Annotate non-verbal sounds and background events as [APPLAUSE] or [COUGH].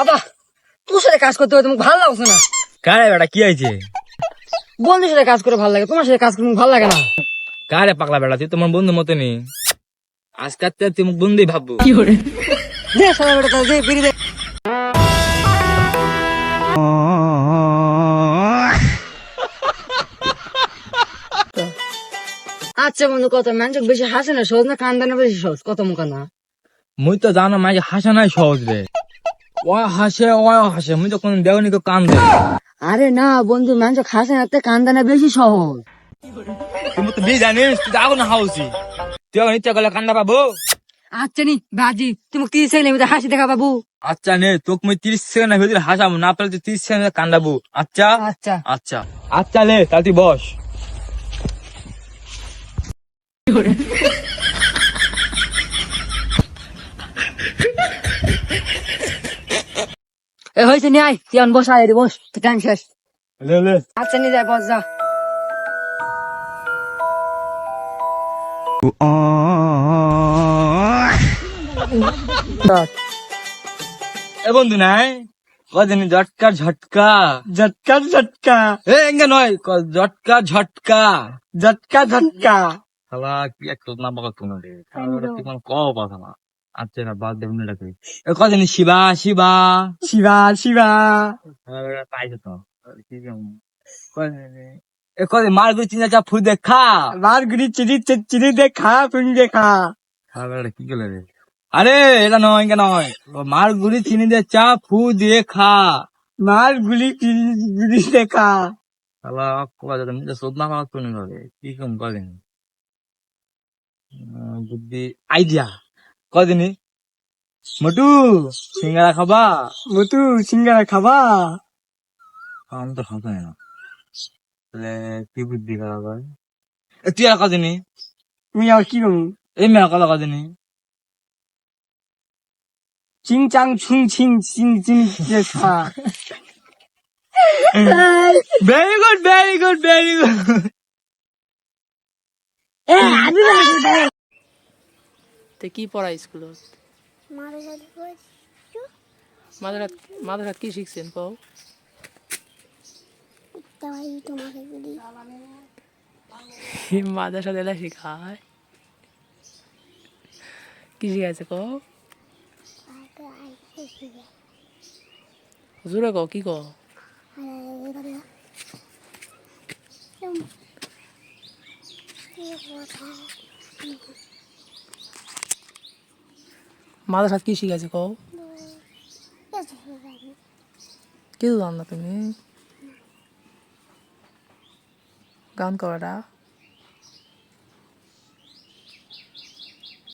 আবা তোর সাথে কাজ করতে হবে তোমাকে ভালো লাগছে না। কারে বেটা কি হয়েছে? বন্ধুর সাথে কাজ করে ভালো লাগে তোমার সাথে কাজ করে ভালো লাগে না। কারে পাগলা বেটা তুই তোমার বন্ধু মতো নি আজকাল তো তুই মুখ বন্ধুই ভাববো। দে সাদা বেটা দে বেরি দে। আচ্ছা বন্ধু কত মানুষ বেশি হাসে না সহজ না কান্দা না বেশি সহজ? কত মুখা না? মুই তো জানো মাঝে হাসা নাই সহজ রে। ও হাসে ও হাসে মুই তো কোন দেওনি তো কান দে আরে না বন্ধু মানুষ হাসে না তে কান্দা না বেশি সহজ। তুমি তো বি জানিস তুই যাব না হাউসি। তুই এখন ইচ্ছা করলে কান্দা পাবো আচ্ছা নি বাজি তুমি তিরিশ সেকেন্ড হাসি দেখা বাবু। আচ্ছা নে তোকে মুই তিরিশ সেকেন্ডের ভিতরে হাসাবো না পারলে তুই তিরিশ সেকেন্ডে কান্দাবো আচ্ছা? আচ্ছা। আচ্ছা। আচ্ছা লে তাহলে তুই বস। এ হয়েছে নি আয় তুই বস আয় রে বস তো টাইম শেষ। আচ্ছা নি যায় বস যা। এ বন্ধু নাই কদিন জটকা ঝটকা জটকা ঝটকা এ এঙ্গে নয় জটকা ঝটকা জটকা ঝটকা হলা কি এক না বাবা কোনো রে। কি কোন কথা না আচ্ছা না বাদ দেবেন এটাকে কদিন শিবা শিবা শিবা শিবা। হ্যাঁ, পাইছো তো। কদিন মারগুড়ি চিনা হ্যাঁ, চা ফুল দেখা। মারগুড়ি চিনি চিনি দেখা ফুল দেখা। কি করলে রে? আরে এটা নয় কেন নয়। মারগুড়ি চিনি দে চা ফু দেখা। খা মারগুলি গুলি দেখা। শালা কবা যাতে নিজে শোধ না পাওয়া শুনে কি কম কদিন বুদ্ধি আইডিয়া কদিনই মটু সিঙ্গারা খাবা? মটু সিঙ্গারা খাবা? আম তো হবে না। তাহলে কি বুদ্ধি করা ভাই তুই আর কদিনই আমি আর কি করব? এই মেয়ে কলা কদিনই চিং চাং ছুং ছিং চিং চিং very good very good very good তে কি পড়াই স্কুলত মাদারাত মাদারাত কি শিখছেন কও? [LAUGHS] মাদার সাথে এলা শিখায়। কি শিখাইছে কও? জোরে কও, কি কও? মাদার সাথে কি শিখেছে কও? [LAUGHS] কিছু জান না তুমি? গান করাটা